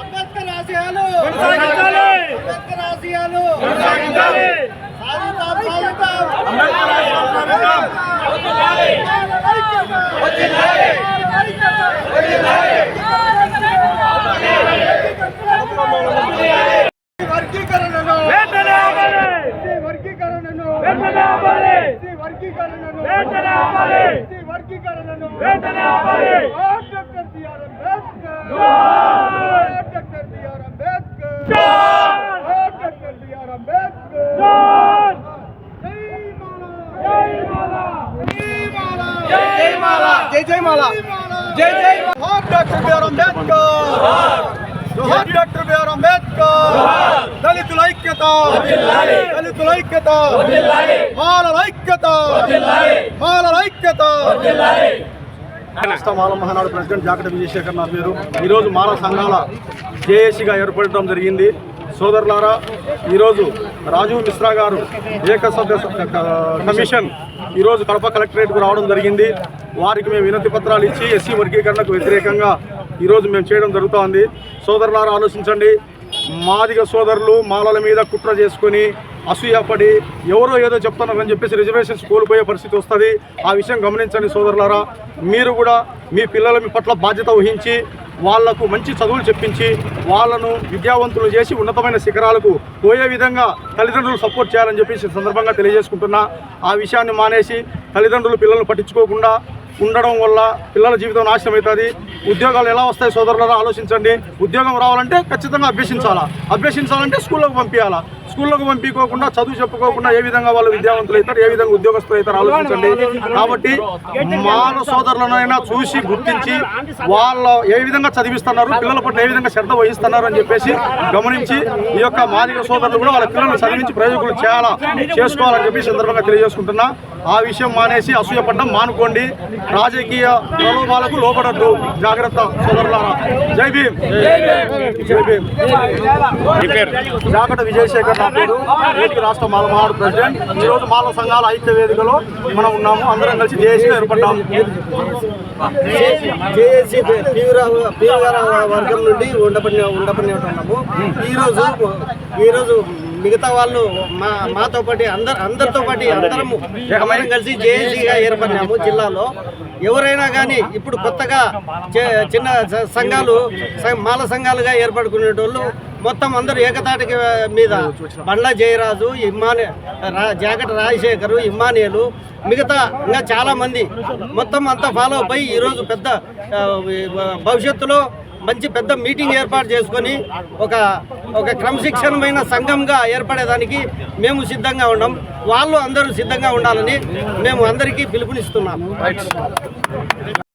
అంబేద్కర్ ఆశయాలు అంబేద్కర్ ఆశయాలు సాధిద్దాం, సాధిద్దాం. వర్గీకరణను వెంటనే ఆపాలి! ఎస్సీ వర్గీకరణను వెంటనే ఆపాలి! ఎస్సీ వర్గీకరణను వెంటనే ఆపాలి! వర్గీకరణను వెంటనే ఆపాలి! Doctor B R Ambedkar! Doctor B R Ambedkar! Doctor B R Ambedkar! జై! మాలా జై మాలా! జై మాలా జై జై జై మాలా జై జై డాక్టర్ బిఆర్ అంబేద్కర్! జోహార్! Doctor B R Ambedkar! దళితుల ఐక్యత! దళితుల ఐక్యత! మాలల ఐక్యత! రాష్ట్ర మాల మహానాడు ప్రెసిడెంట్ జాకట విజయశేఖర్ నా పేరు ఈరోజు మాల సంఘాల జేఏసీగా ఏర్పడటం జరిగింది. సోదరులారా ఈరోజు రాజీవ్ మిశ్రా గారు ఏకసభ్య కమిషన్ ఈరోజు కడప కలెక్టరేట్కు రావడం జరిగింది. వారికి మేము వినతి పత్రాలు ఇచ్చి ఎస్సీ వర్గీకరణకు వ్యతిరేకంగా ఈరోజు మేము చేయడం జరుగుతోంది. సోదరులారా ఆలోచించండి. మాదిగ సోదరులు మాలల మీద కుట్ర చేసుకొని అసూయపడి ఎవరో ఏదో చెప్తున్నారని చెప్పేసి రిజర్వేషన్స్ కోల్పోయే పరిస్థితి వస్తుంది. ఆ విషయం గమనించండి సోదరులారా. మీరు కూడా మీ పిల్లల మీ పట్ల బాధ్యత వహించి వాళ్ళకు మంచి చదువులు చెప్పించి వాళ్ళను విద్యావంతులు చేసి ఉన్నతమైన శిఖరాలకు పోయే విధంగా తల్లిదండ్రులు సపోర్ట్ చేయాలని చెప్పేసి సందర్భంగా తెలియజేసుకుంటున్నా. ఆ విషయాన్ని మానేసి తల్లిదండ్రులు పిల్లలను పట్టించుకోకుండా ఉండడం వల్ల పిల్లల జీవితం నాశనం అవుతుంది. ఉద్యోగాలు ఎలా వస్తాయి సోదరులారా ఆలోచించండి. ఉద్యోగం రావాలంటే ఖచ్చితంగా అభ్యసించాలా? అభ్యసించాలంటే స్కూళ్ళకు పంపించాలా స్కూళ్ళకు పంపించుకోకుండా చదువు చెప్పుకోకుండా ఏ విధంగా వాళ్ళు విద్యావంతులు అవుతారు ఏ విధంగా ఉద్యోగస్తులు అవుతారు ఆలోచించండి. కాబట్టి మాన సోదరులనైనా చూసి గుర్తించి వాళ్ళ ఏ విధంగా చదివిస్తున్నారు పిల్లల పట్ల ఏ విధంగా శ్రద్ధ వహిస్తున్నారు అని చెప్పేసి గమనించి ఈ యొక్క మాదిక సోదరులు కూడా వాళ్ళ పిల్లలను చదివించి ప్రయోజకులు చేయాలా చేసుకోవాలని చెప్పి సందర్భంగా తెలియజేసుకుంటున్నా. ఆ విషయం మానేసి అసూయపడ్డం మానుకోండి. రాజకీయ ప్రలోభాలకు లోపడద్దు జాగ్రత్త సోదరులారా. జై భీమ్. జై భీమ్. జాగట విజయశేఖర్ నా పేరు ఏపీ రాష్ట్ర మాలమహాడు ప్రెసిడెంట్. ఈరోజు మాల సంఘాల ఐక్య వేదికలో మనం ఉన్నాము. అందరం కలిసి జేఏసీగా ఏర్పడ్డాము జేఏసీ తీవ్ర తీవ్ర వర్గం నుండి ఉండబడి ఉండబడి ఉన్నాము ఈరోజు ఈరోజు మిగతా వాళ్ళు మా మాతో పాటు అందరు అందరితో పాటు అందరము అందరం కలిసి జేఏసీగా ఏర్పడినాము జిల్లాలో. ఎవరైనా కానీ ఇప్పుడు కొత్తగా చే- చిన్న సంఘాలు మాల సంఘాలుగా ఏర్పడుకునేటోళ్ళు మొత్తం అందరూ ఏకతాటికి మీద. బండ్ల జయరాజు ఇమ్మాని రా- జాగట రాజశేఖరు ఇమ్మానియలు మిగతా ఇంకా చాలా మంది. మొత్తం అంతా ఫాలో అయి ఈరోజు పెద్ద భవిష్యత్తులో మంచి పెద్ద మీటింగ్ ఏర్పాటు చేసుకొని ఒక ఒక క్రమశిక్షణమైన సంఘంగా ఏర్పడేదానికి మేము సిద్ధంగా ఉన్నాం. వాళ్ళు అందరూ సిద్ధంగా ఉండాలని మేము అందరికీ పిలుపునిస్తున్నాం.